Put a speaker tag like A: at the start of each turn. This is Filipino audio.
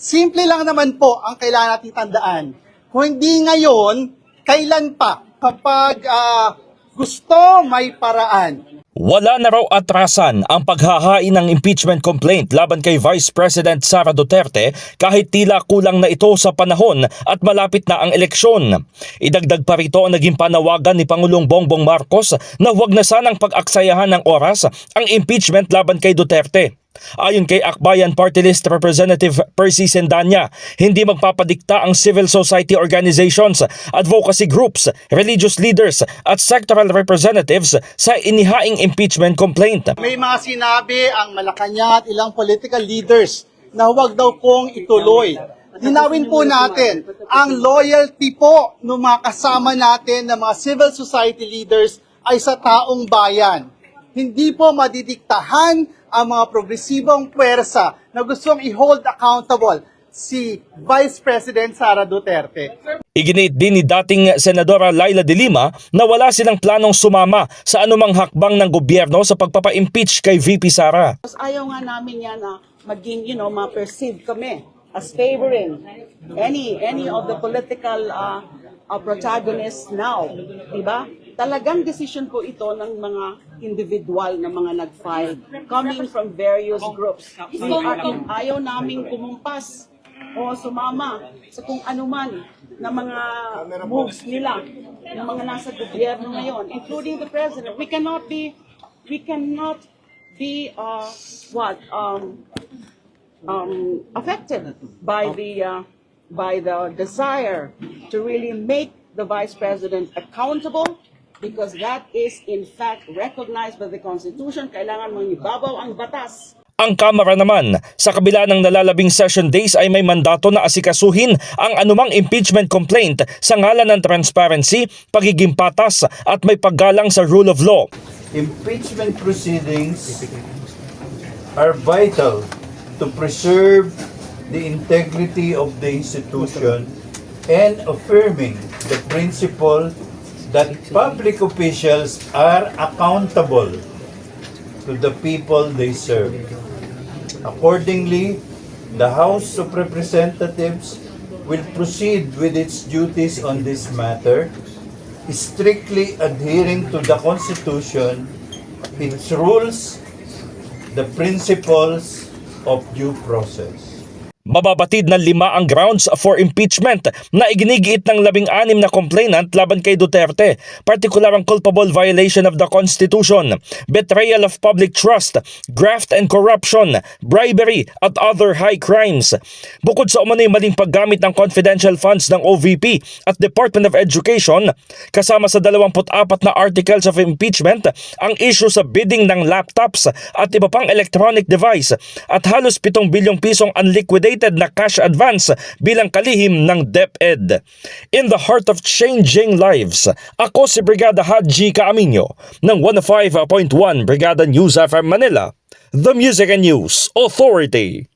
A: Simple lang naman po ang kailangan nating tandaan. Kung hindi ngayon, kailan pa? Kapag ah, gusto, may paraan.
B: Wala na raw atrasan ang paghahain ng impeachment complaint laban kay Vice President Sara Duterte kahit tila kulang na ito sa panahon at malapit na ang eleksyon. Idagdag pa rito ang naging panawagan ni Pangulong Bongbong Marcos na huwag na sanang pag-aksayahan ng oras ang impeachment laban kay Duterte. Ayon kay Akbayan Party List Representative Percy Sendanya, hindi magpapadikta ang civil society organizations, advocacy groups, religious leaders at sectoral representatives sa inihaing impeachment complaint.
A: May mga sinabi ang Malacanang at ilang political leaders na huwag daw pong ituloy. Linawin po natin, ang loyalty po ng mga kasama natin ng mga civil society leaders ay sa taong bayan. Hindi po madidiktahan ang mga progresibong puwersa na gustong i-hold accountable si Vice President Sara Duterte.
B: Iginit din ni dating Senadora Laila de Lima na wala silang planong sumama sa anumang hakbang ng gobyerno sa pagpapa-impeach kay VP Sara.
C: Ayaw nga namin yan na maging, you know, ma-perceive kami as favoring any any of the political uh, uh, protagonists now. Diba? Talagang decision po ito ng mga individual na mga nag-file coming from various groups. We are, ayaw namin kumumpas o sumama sa kung ano man na mga moves nila ng mga nasa gobyerno ngayon, including the president. We cannot be we cannot be uh, what um, um, affected by the uh, by the desire to really make the vice president accountable because that is in fact recognized by the constitution kailangan mangibabaw ang batas
B: Ang Kamara naman, sa kabila ng nalalabing session days ay may mandato na asikasuhin ang anumang impeachment complaint sa ngalan ng transparency, pagiging patas at may paggalang sa rule of law.
D: impeachment proceedings are vital to preserve the integrity of the institution and affirming the principle that public officials are accountable to the people they serve. Accordingly, the House of Representatives will proceed with its duties on this matter strictly adhering to the Constitution, its rules, the principles of due process.
B: Mababatid ng lima ang grounds for impeachment na iginigiit ng labing-anim na complainant laban kay Duterte, partikular ang culpable violation of the Constitution, betrayal of public trust, graft and corruption, bribery at other high crimes. Bukod sa umano'y maling paggamit ng confidential funds ng OVP at Department of Education, kasama sa 24 na articles of impeachment ang issue sa bidding ng laptops at iba pang electronic device at halos 7 bilyong pisong unliquidated na cash advance bilang kalihim ng DepEd. In the heart of changing lives, ako si Brigada Haji Kaaminyo ng 105.1 Brigada News FM Manila, the Music and News Authority.